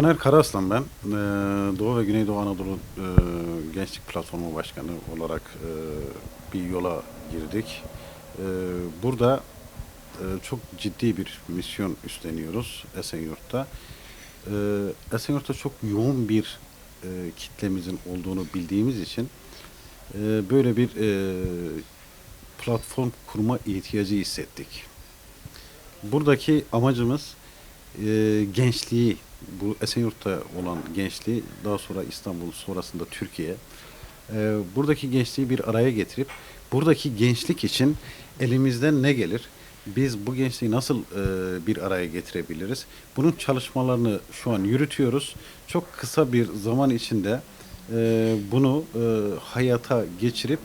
Taner Karaslan ben. Ee, Doğu ve Güneydoğu Anadolu e, Gençlik Platformu Başkanı olarak e, bir yola girdik. E, burada e, çok ciddi bir misyon üstleniyoruz Esenyurt'ta. E, Esenyurt'ta çok yoğun bir e, kitlemizin olduğunu bildiğimiz için e, böyle bir e, platform kurma ihtiyacı hissettik. Buradaki amacımız e, gençliği, bu Esenyurt'ta olan gençliği daha sonra İstanbul sonrasında Türkiye, e, buradaki gençliği bir araya getirip buradaki gençlik için elimizden ne gelir? Biz bu gençliği nasıl e, bir araya getirebiliriz? Bunun çalışmalarını şu an yürütüyoruz. Çok kısa bir zaman içinde e, bunu e, hayata geçirip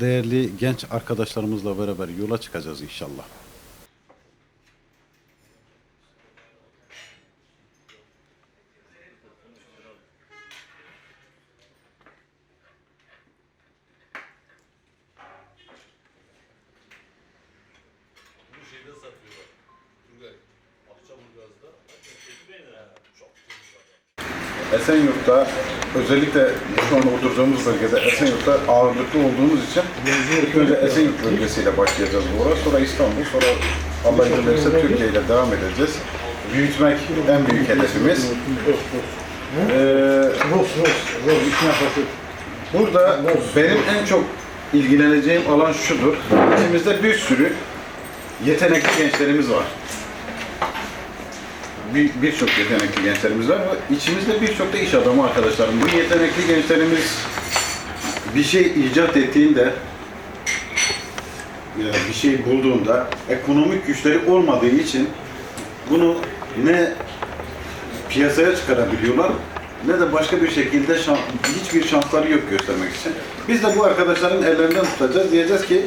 değerli genç arkadaşlarımızla beraber yola çıkacağız inşallah. Bu şeyde satıyorlar. Turgay. Akçaburgaz'da. Çok temiz. Esenyurt'ta özellikle şu an oturduğumuz bölgede Esenyurt'ta ağırlıklı olduğumuz için ilk önce Esenyurt bölgesiyle başlayacağız bu ara. Sonra İstanbul, sonra Allah izin verirse Türkiye ile devam edeceğiz. Büyütmek en büyük hedefimiz. Ee, burada benim en çok ilgileneceğim alan şudur. İçimizde bir sürü yetenekli gençlerimiz var bir- birçok yetenekli gençlerimiz var içimizde birçok da iş adamı arkadaşlarım. Bu yetenekli gençlerimiz bir şey icat ettiğinde ya bir şey bulduğunda ekonomik güçleri olmadığı için bunu ne piyasaya çıkarabiliyorlar ne de başka bir şekilde şan- hiçbir şansları yok göstermek için. Biz de bu arkadaşların ellerinden tutacağız. Diyeceğiz ki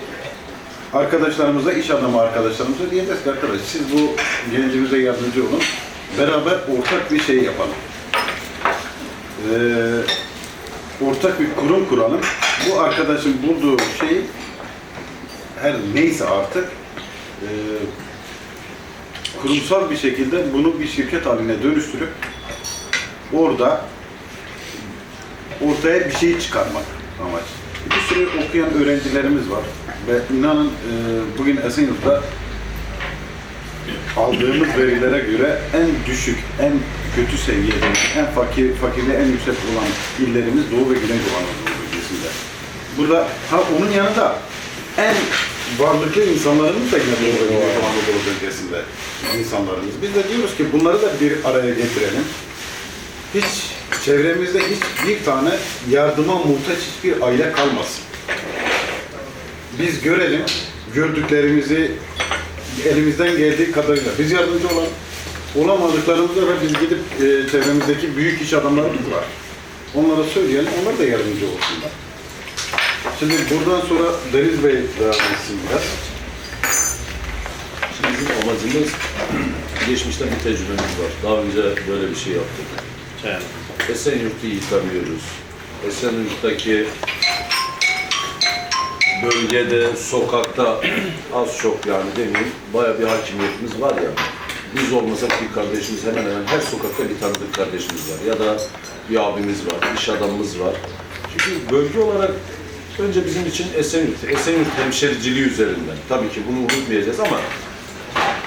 arkadaşlarımıza, iş adamı arkadaşlarımıza diyeceğiz ki arkadaş siz bu gencimize yardımcı olun. Beraber ortak bir şey yapalım. Ee, ortak bir kurum kuralım. Bu arkadaşın bulduğu şeyi her neyse artık e, kurumsal bir şekilde bunu bir şirket haline dönüştürüp orada ortaya bir şey çıkarmak amaç. Bir sürü okuyan öğrencilerimiz var ve inanın e, bugün Esenyurt'ta aldığımız verilere göre en düşük, en kötü seviyede, en fakir, fakirliği en yüksek olan illerimiz Doğu ve Güneydoğu Anadolu bölgesinde. Burada ha onun yanında en varlıklı insanlarımız da yine Doğu ve Güneydoğu Anadolu bölgesinde insanlarımız. Biz de diyoruz ki bunları da bir araya getirelim. Hiç çevremizde hiç bir tane yardıma muhtaç hiçbir aile kalmasın. Biz görelim, gördüklerimizi elimizden geldiği kadarıyla biz yardımcı olan olamadıklarımızda da biz gidip e, çevremizdeki büyük iş adamlarımız var. Onlara söyleyelim, onlar da yardımcı olsunlar. Şimdi buradan sonra Deniz Bey devam etsin biraz. Şimdi bizim amacımız geçmişte bir tecrübemiz var. Daha önce böyle bir şey yaptık. Esenyurt'u iyi tanıyoruz. Esenyurt'taki bölgede, sokakta az çok yani demeyeyim, baya bir hakimiyetimiz var ya. Biz olmasak bir kardeşimiz hemen hemen her sokakta bir tanıdık kardeşimiz var. Ya da bir abimiz var, iş adamımız var. Çünkü bölge olarak önce bizim için Esenyurt, Esenyurt hemşericiliği üzerinden. Tabii ki bunu unutmayacağız ama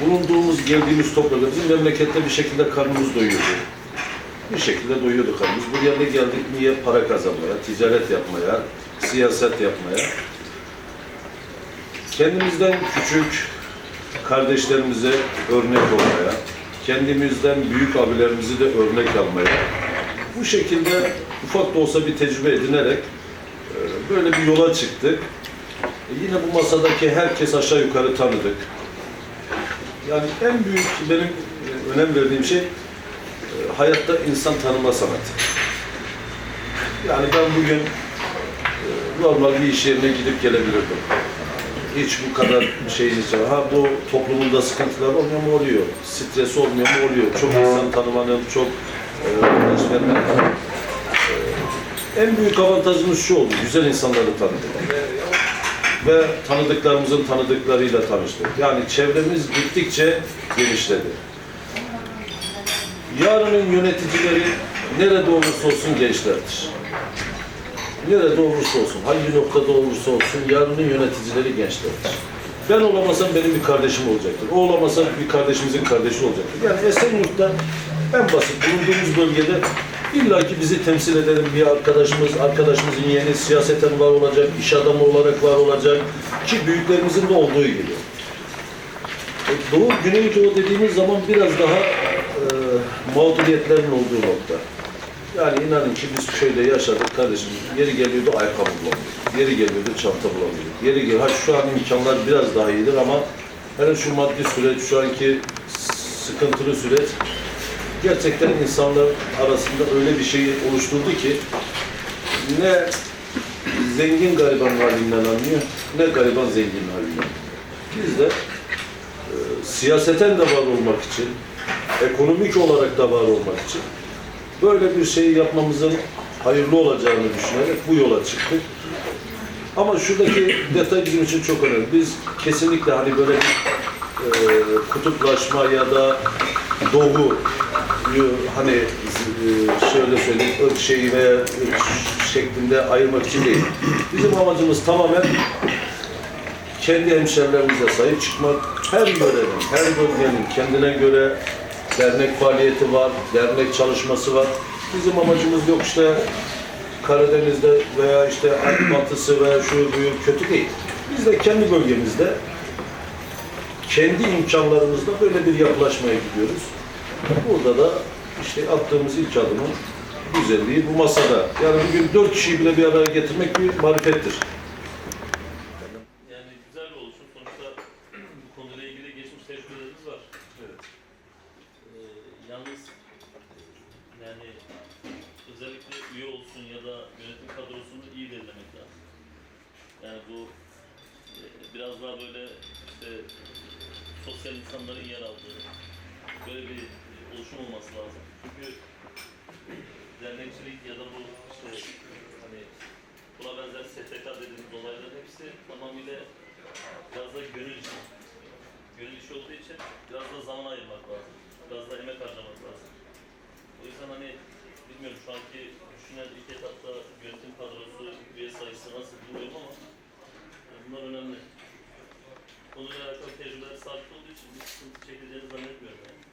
bulunduğumuz, geldiğimiz toprakta bizim memlekette bir şekilde karnımız doyuyordu. Bir şekilde doyuyordu karnımız. Buraya ne geldik? Niye? Para kazanmaya, ticaret yapmaya, siyaset yapmaya. Kendimizden küçük kardeşlerimize örnek olmaya, kendimizden büyük abilerimizi de örnek almaya, bu şekilde ufak da olsa bir tecrübe edinerek e, böyle bir yola çıktık. E, Yine bu masadaki herkes aşağı yukarı tanıdık. Yani en büyük benim e, önem verdiğim şey hayatta insan tanıma sanatı. Yani ben bugün normal bir iş yerine gidip gelebilirdim. Hiç bu kadar şeyiniz yok. Ha bu toplumunda sıkıntılar olmuyor mu? Oluyor. Stres olmuyor mu? Oluyor. Çok insan tanımanın, çok e. E, en büyük avantajımız şu oldu. Güzel insanları tanıdık. Ve tanıdıklarımızın tanıdıklarıyla tanıştık. Yani çevremiz gittikçe genişledi. Yarının yöneticileri nerede olursa olsun gençlerdir. Nerede olursa olsun, hangi noktada olursa olsun yarının yöneticileri gençlerdir. Ben olamasam benim bir kardeşim olacaktır. O olamasa bir kardeşimizin kardeşi olacaktır. Yani Esenyurt'ta en basit bulunduğumuz bölgede illaki bizi temsil eden bir arkadaşımız, arkadaşımızın yeğeni siyaseten var olacak, iş adamı olarak var olacak ki büyüklerimizin de olduğu gibi. E, Doğu, Güneydoğu dediğimiz zaman biraz daha e, mağduriyetlerin olduğu nokta. Yani inanın ki biz köyde yaşadık kardeşim. Yeri geliyordu ayakkabı bulamıyorduk. Yeri geliyordu çanta bulamıyorduk. Yeri geliyor. Ha şu an imkanlar biraz daha iyidir ama hele şu maddi süreç, şu anki sıkıntılı süreç gerçekten insanlar arasında öyle bir şey oluşturdu ki ne zengin gariban halinden anlıyor, ne gariban zengin halinden. Biz de e, siyaseten de var olmak için, ekonomik olarak da var olmak için böyle bir şey yapmamızın hayırlı olacağını düşünerek bu yola çıktık. Ama şuradaki detay bizim için çok önemli. Biz kesinlikle hani böyle e, kutuplaşma ya da doğu hani e, şöyle söyleyeyim ırk şeyi ırk şeklinde ayırmak için değil. Bizim amacımız tamamen kendi hemşerilerimize sahip çıkmak. Her yörenin, her bölgenin kendine göre dernek faaliyeti var, dernek çalışması var. Bizim amacımız yok işte Karadeniz'de veya işte batısı veya şu bu kötü değil. Biz de kendi bölgemizde kendi imkanlarımızla böyle bir yapılaşmaya gidiyoruz. Burada da işte attığımız ilk adımın güzelliği bu masada. Yani bugün dört kişiyi bile bir araya getirmek bir marifettir. Yani güzel bir oluşum. Sonuçta bu konuyla ilgili geçmiş tecrübelerimiz var. Evet. Ee, yalnız yani özellikle üye olsun ya da yönetim kadrosunu iyi belirlemek lazım. Yani bu e, biraz daha böyle işte sosyal insanların yer aldığı böyle bir oluşum olması lazım. Çünkü dernekçilik ya da bu işte hani buna benzer STK dediğimiz olayların hepsi tamamıyla biraz da gönül işi. Gönül işi olduğu için biraz da zaman ayırmak lazım. Biraz da emek harcamak lazım. O yüzden hani bilmiyorum şu anki düşünen ilk etapta yönetim kadrosu, üye sayısı nasıl bilmiyorum ama bunlar önemli. Konuyla alakalı tecrübeler sabit olduğu için bir sıkıntı çekileceğini zannetmiyorum yani.